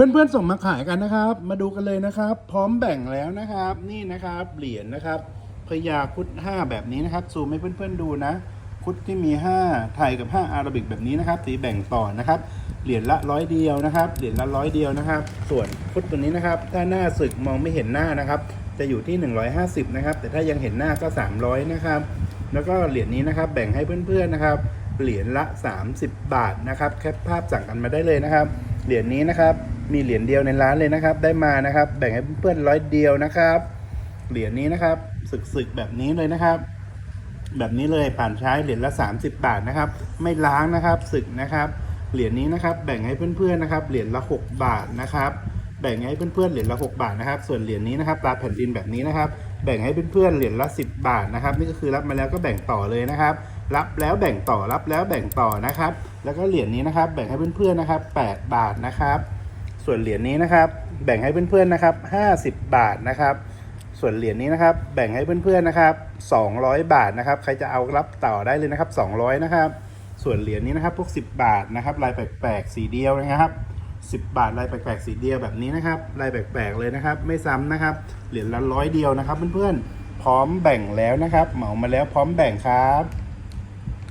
เพื่อนๆส่งมาขายกันนะครับ มาดูกันเลยนะครับ พร้อมแบ่งแล้วนะครับ นี่นะครับเหรียญนะครับพญาคุด5แบบนี้นะครับซูมให้เพื่อนๆดูนะคุดที่มี 5 ไทยกับ 5 อาราบิกแบบนี้นะครับสีแบ่งต่อนะครับเหรียญละร้อยเดียวนะครับเหรียญละร้อยเดียวนะครับ ส่วนคุดตัวนี้นะครับ ถ้าหน้าศึกมองไม่เห็นหน้านะครับ จะอยู่ที่ 150 นะครับ แต่ถ้ายังเห็นหน้าก็ 300 นะครับ แล้วก็เหรียญนี้นะครับ แบ่งให้เพื่อนๆนะครับเหรียญละ 30 บาทนะครับ แคปภาพสั่งกันมาได้เลยนะครับเหรียญนี้นะครับ มีเหรียญเดียวในร้านเลยนะครับ ได้มานะครับ แบ่งให้เพื่อนๆร้อยเดียวนะครับ เหรียญนี้นะครับสึกๆแบบนี้เลยนะครับ แบบนี้เลยผ่านใช้เหรียญละ 30 บาทนะครับ ไม่ล้างนะครับสึกนะครับ เหรียญนี้นะครับ แบ่งให้เพื่อนๆนะครับ เหรียญละ 6 บาทนะครับแบ่งให้เพื่อนๆเหรียญละ 6 บาทนะครับ ส่วนเหรียญนี้นะครับตาแผ่นดินแบบนี้นะครับ แบ่งให้เพื่อนๆเหรียญละ 10 บาทนะครับ นี่ก็คือรับมาแล้วก็แบ่งต่อเลยนะครับ รับแล้วแบ่งต่อรับแล้วแบ่งต่อนะครับ แล้วก็เหรียญนี้นะครับ แบ่งให้เพื่อนๆนะครับ 8 บาทนะครับ ส่วนเหรียญนี้นะครับ แบ่งให้เพื่อนๆนะครับ 50 บาทนะครับ ส่วนเหรียญนี้นะครับ แบ่งให้เพื่อนๆนะครับ 200 บาทนะครับ ใครจะเอารับต่อได้เลยนะครับ 200 นะครับ ส่วนเหรียญนี้นะครับ พวก 10 บาทนะครับ ลายแปลกๆ สีเดียวนะครับ10 บาทลายแปลกๆสีเดียวแบบนี้นะครับลายแปลกๆเลยนะครับ ไม่ซ้ำนะครับ เหรียญละร้อยเดียวนะครับ เพื่อนๆพร้อมแบ่งแล้วนะครับ เหมามาแล้วพร้อมแบ่งครับ